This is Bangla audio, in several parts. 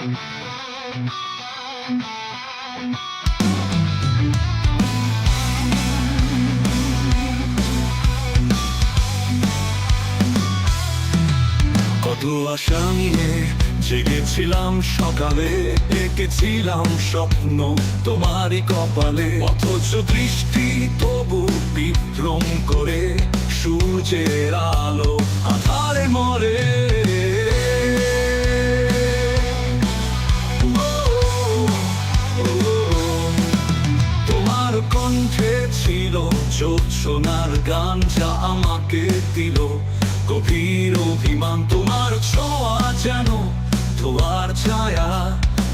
কত আশা নিয়ে জেগেছিলাম সকালে, এঁকেছিলাম স্বপ্ন তোমারই কপালে। অথচ দৃষ্টি তবু বিভ্রম করে সূর্যের আলো কণ্ঠে ছিল সোনার গান যা আমাকে দিল। গভীর অভিমান, তোমার ছোঁয়া যেন তোমার ছায়া।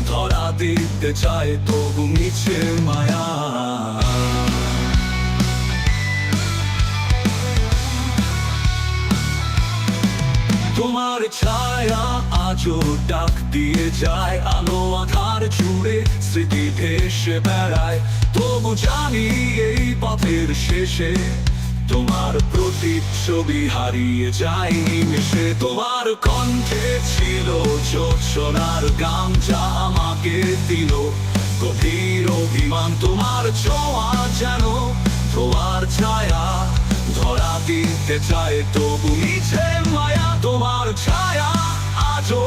ধরা দিতে চায় তবু নিচে মায়া। তোমার ছায়া আজও ডাক দিয়ে যায়, আলো আধার জুড়ে স্মৃতি ভেসে বেড়ায়। তবু জানি এই পথের শেষে তোমার প্রতিচ্ছবি হারিয়ে যায় মিশে। তোমার কণ্ঠে ছিল চোখ সোনার গান যা আমাকে দিল গভীর অভিমান। তোমার ছোঁয়া যেন তোমার ছায়া, ধরা দিতে চায় তবু নিচে মায়া। তোমার ছায়া আজও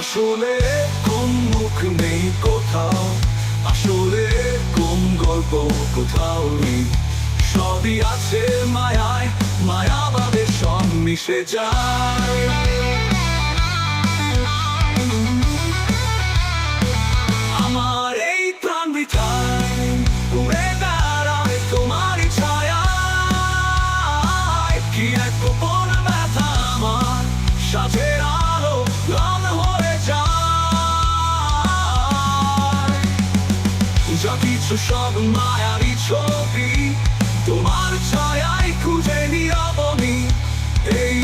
আসলে কোন মুখ নেই কোথাও, আসলে কোন গল্প কোথাও নেই। সবই আছে মায়ায় মায়াভাবে সব মিশে যায়। যা সব তোমার খুঁজে নিয়াবনি এই